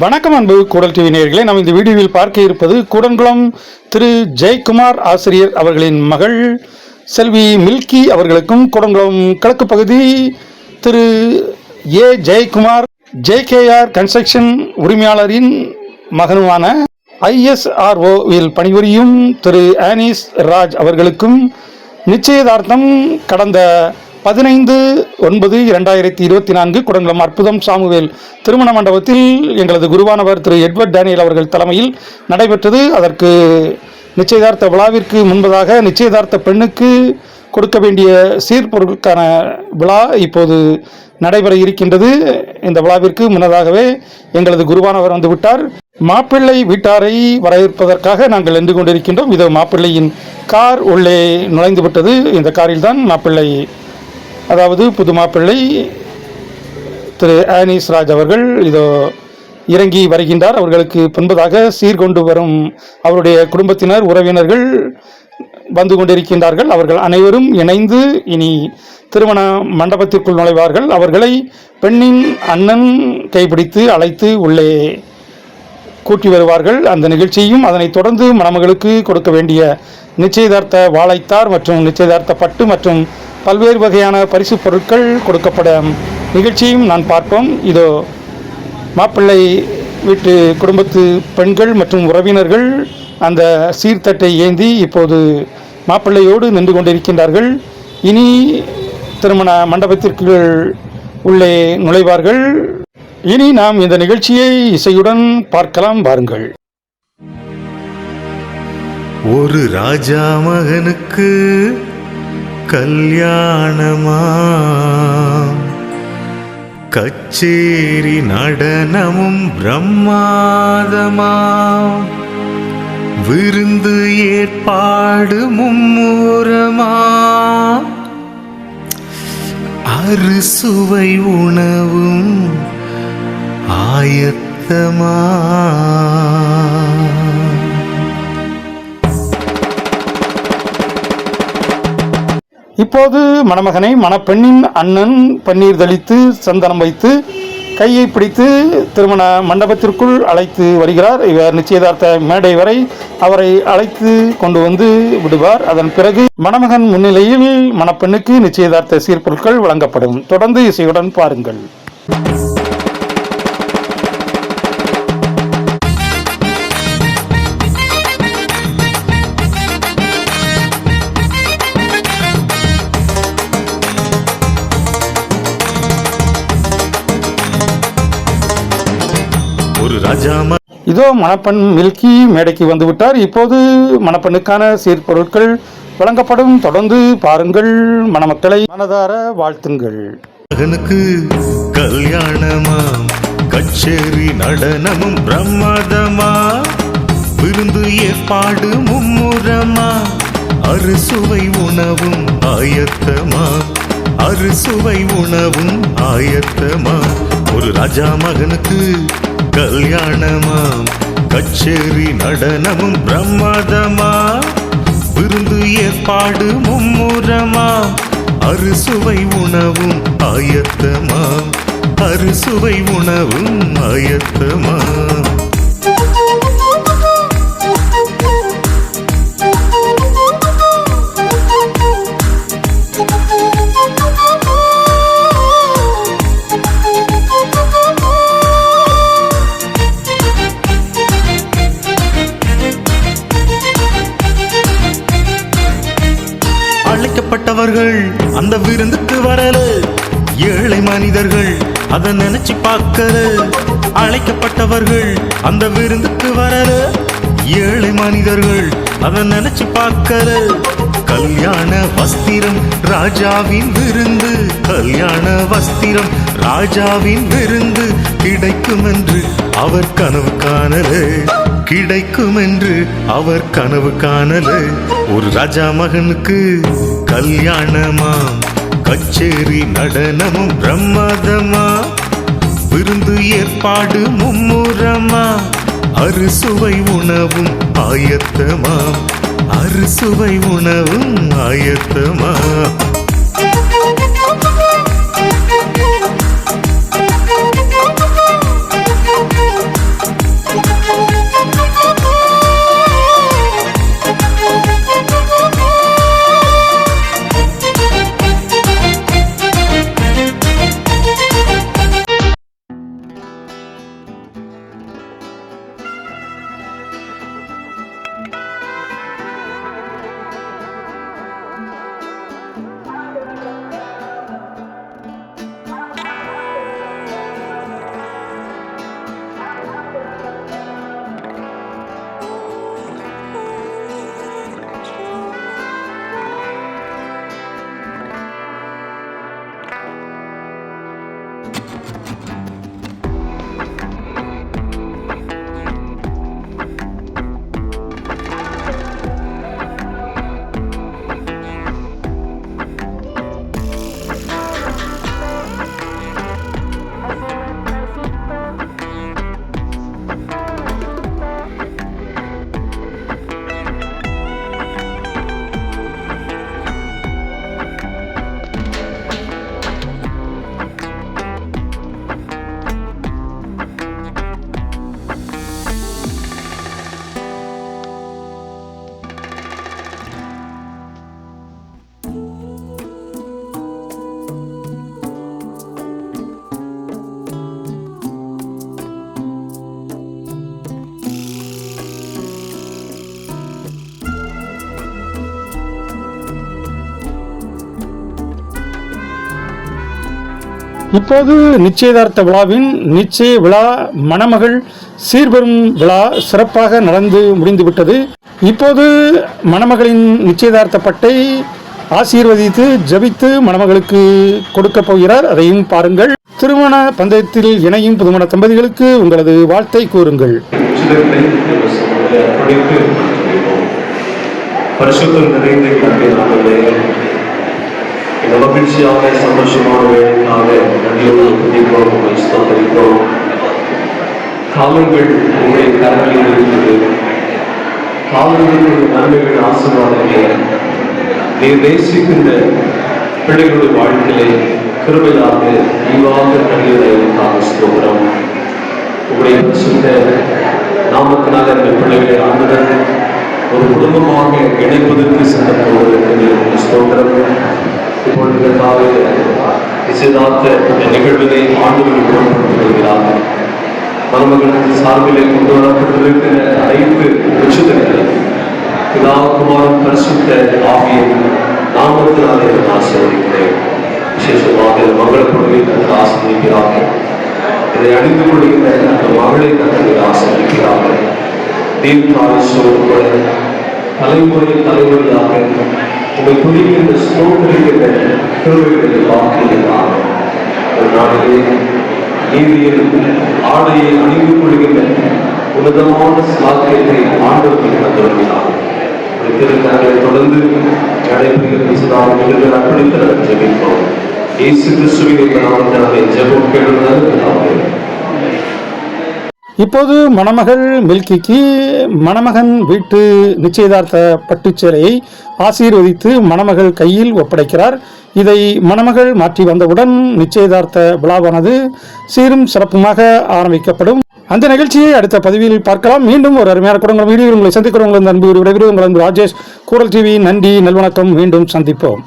வணக்கம் அன்பு கூடல் டிவி நேயர்களே. நாம் இந்த வீடியோவில் பார்க்க இருப்பது கூடன்குளம் திரு ஜெயக்குமார் ஆசிரியர் அவர்களின் மகள் செல்வி மில்கி அவர்களுக்கும் கூடன்குளம் கிழக்கு பகுதி Thiru A Jayakumar JKR construction உரிமையாளரின் மகனுமான ஐஎஸ்ஆர்ஓவில் பணிபுரியும் திரு ஆனிஸ் ராஜ் அவர்களுக்கும் நிச்சயதார்த்தம் கடந்த பதினைந்து ஒன்பது இரண்டாயிரத்தி இருபத்தி நான்கு குடங்குளம் அற்புதம் சாமுவேல் திருமண மண்டபத்தில் எங்களது குருவானவர் திரு எட்வர்ட் டேனியல் அவர்கள் தலைமையில் நடைபெற்றது. அதற்கு நிச்சயதார்த்த விழாவிற்கு முன்பதாக நிச்சயதார்த்த பெண்ணுக்கு கொடுக்க வேண்டிய சீர்பொருட்களுக்கான விழா இப்போது நடைபெற இருக்கின்றது. இந்த விழாவிற்கு முன்னதாகவே எங்களது குருவானவர் வந்துவிட்டார் மாப்பிள்ளை வீட்டாரை வரவேற்பதற்காக நாங்கள் நின்று கொண்டிருக்கின்றோம். இது மாப்பிள்ளையின் கார் உள்ளே நுழைந்து விட்டது. இந்த காரில் தான் மாப்பிள்ளை அதாவது புது மாப்பிள்ளை திரு ஆனிஸ் ராஜ் அவர்கள் இதோ இறங்கி வருகின்றார். அவர்களுக்கு பின்பதாக சீர்கொண்டு வரும் அவருடைய குடும்பத்தினர் உறவினர்கள் வந்து கொண்டிருக்கின்றார்கள். அவர்கள் அனைவரும் இணைந்து இனி திருமண மண்டபத்திற்குள் நுழைவார்கள். அவர்களை பெண்ணின் அண்ணன் கைப்பிடித்து அழைத்து உள்ளே கூட்டி வருவார்கள். அந்த நிகழ்ச்சியும் அதனைத் தொடர்ந்து மணமகளுக்கு கொடுக்க வேண்டிய நிச்சயதார்த்த வாழைத்தார் மற்றும் நிச்சயதார்த்த பட்டு மற்றும் பல்வேறு வகையான பரிசு பொருட்கள் கொடுக்கப்படும் நிகழ்ச்சியும் நான் பார்ப்போம். இதோ மாப்பிள்ளை வீட்டு குடும்பத்து பெண்கள் மற்றும் உறவினர்கள் அந்த சீர்தட்டை ஏந்தி இப்போது மாப்பிள்ளையோடு நின்று கொண்டிருக்கின்றார்கள். இனி திருமண மண்டபத்திற்கு உள்ளே நுழைவார்கள். இனி நாம் இந்த நிகழ்ச்சியை இசையுடன் பார்க்கலாம். வாருங்கள். ஒரு ராஜா மகனுக்கு கல்யாணமா? கச்சேரி நடனமும் பிரம்மாதமா? விருந்து ஏற்பாடு மும்மூரமா? அறுசுவை உணவும் ஆயத்தமா? இப்போது மணமகனை மணப்பெண்ணின் அண்ணன் பன்னீர் தெளித்து சந்தனம் வைத்து கையை பிடித்து திருமண மண்டபத்திற்குள் அழைத்து வருகிறார். இவர் நிச்சயதார்த்த மேடை வரை அவரை அழைத்து கொண்டு வந்து விடுவார். அதன் பிறகு மணமகன் முன்னிலையில் மணப்பெண்ணுக்கு நிச்சயதார்த்த சீர்பொருட்கள் வழங்கப்படும். தொடர்ந்து இசையுடன் பாருங்கள். இதோ மணப்பெண் மில்கி மேடைக்கு வந்து விட்டார் இப்போது மணப்பெண்ணுக்கான சீர்பொருட்கள் வழங்கப்படும். தொடர்ந்து பாருங்கள் மணமக்களை. மனதார வாழ்த்துங்கள். மகனுக்கு கல்யாணமா? கச்சேரி நடனமும் பிரமாதமா? விருந்து ஏற்பாடு மும்முரமா? அறுசுவை உணவும் ஆயத்தமா? அறுசுவை உணவும் ஆயத்தமா? ஒரு ராஜா மகனுக்கு கல்யாணமா கச்சேரி நடனமும் பிரமாதமா விருந்து ஏற்பாடு மும்முரமா அறுசுவை உணவும் ஆயத்தமா அறுசுவை உணவும் ஆயத்தமா அந்த விருந்துக்கு வரல. ஏழை மனிதர்கள் அதை நினைச்சு பார்க்கல. அழைக்கப்பட்டவர்கள் அந்த விருந்துக்கு வரல. ஏழை மனிதர்கள் அதை நினைச்சு பார்க்கல. கல்யாண வஸ்திரம் ராஜாவின் விருந்து. கல்யாண வஸ்திரம் ராஜாவின் விருந்து கிடைக்கும் என்று அவர் கனவு காணலே. கிடைக்கும் என்று அவர் கனவு காணலே. ஒரு ராஜா மகனுக்கு கல்யாணமா? கச்சேரி நடனமும் பிரமாதமா? விருந்து ஏற்பாடு மும்முரமா? அறுசுவை உணவும் ஆயத்தமா? அறுசுவை உணவும் ஆயத்தமா? இப்போது நிச்சயதார்த்த விழாவின் நிச்சய விழா மணமகள் சீர்பெறும் விழா சிறப்பாக நடந்து முடிந்துவிட்டது. இப்போது மணமகளின் நிச்சயதார்த்த பட்டை ஆசீர்வதித்து ஜபித்து மணமகளுக்கு கொடுக்க போகிறார். அதையும் பாருங்கள். திருமண பந்தயத்தில் இணையும் புதுமண தம்பதிகளுக்கு உங்களது வாழ்த்தை கூறுங்கள். பரிசுத்தம் நிறைந்த இந்த மகிழ்ச்சியாக சந்தோஷமான வேலைக்காக நன்றியோடு துதிக்கிறோம் உங்களை ஸ்தோத்தரிக்கிறோம் காலங்கள் உங்களுடைய கரங்களில் இருக்கிறது காலங்களுக்கு நன்மைகள் ஆசீர்வாதங்களை நீர் நேசிக்கின்ற பிள்ளைகளுடைய வாழ்க்கையிலே கிருபையாக ஈவாக நன்றியோடு ஸ்தோத்திரம் உங்களுடைய பரிசுத்த நாமத்தினால் இந்த பிள்ளைகளை ஆண்டுடன் ஒரு குடும்பமாக இணைப்பதற்கு சென்ற போவதற்கு ஸ்தோத்திரம் இப்பொழுது கர்த்தாவே, நிச்சயதார்த்த இந்த நிகழ்வினை ஆண்டுகள் கொண்டிருக்கிறார் மருமகளுக்கு சார்பிலே கொண்டு வரப்பட்டிருக்கிற அனைத்து உச்சதங்களை பிதா பரிசுத்த ஆகிய நாமத்தினாலே நான் விசேஷமாக இந்த மங்கள கொடுவை ஆசீர்வதிக்கிறார்கள் இதை அணிந்து கொள்கின்ற அந்த மகளை தங்களை ஆசிரியக்கிறார்கள் தீர்க்காயுஷோடு தலைமுறை தலைமுறையாக உங்கள் துதிக்கின்ற ஸ்தோத்திரிக்கின்ற திருவிகளை வாக்குகிறார்கள் ஒரு நாளிலே நீதியில் ஆடையை அணிந்து கொள்கின்ற உன்னதமான சாக்கியத்தை ஆண்டவர்கள் தந்துள்ளார் திருத்தங்களை தொடர்ந்து நடைபெறுகிற விசுவாசம் நிகழ்வில் அர்ப்பணித்து ஜெபிப்போம். இயேசு கிறிஸ்துவின் நாமத்தினாலே ஜெபம் கேளுங்கள். இப்போது மணமகள் மில்கிக்கு மணமகன் வீட்டு நிச்சயதார்த்த பட்டுச்சேலையை ஆசீர்வதித்து மணமகள் கையில் ஒப்படைக்கிறார். இதை மணமகள் மாற்றி வந்தவுடன் நிச்சயதார்த்த விழாவானது சீரும் சிறப்புமாக ஆரம்பிக்கப்படும். அந்த நிகழ்ச்சியை அடுத்த பதிவில் பார்க்கலாம். மீண்டும் ஒரு அருமையான குடங்கள் வீடியோ உங்களை சந்திக்கிறவங்க அன்பு விடைபெறுவது உங்கள் ராஜேஷ் கூரல் டிவி நன்றி நல்வணக்கம். மீண்டும் சந்திப்போம்.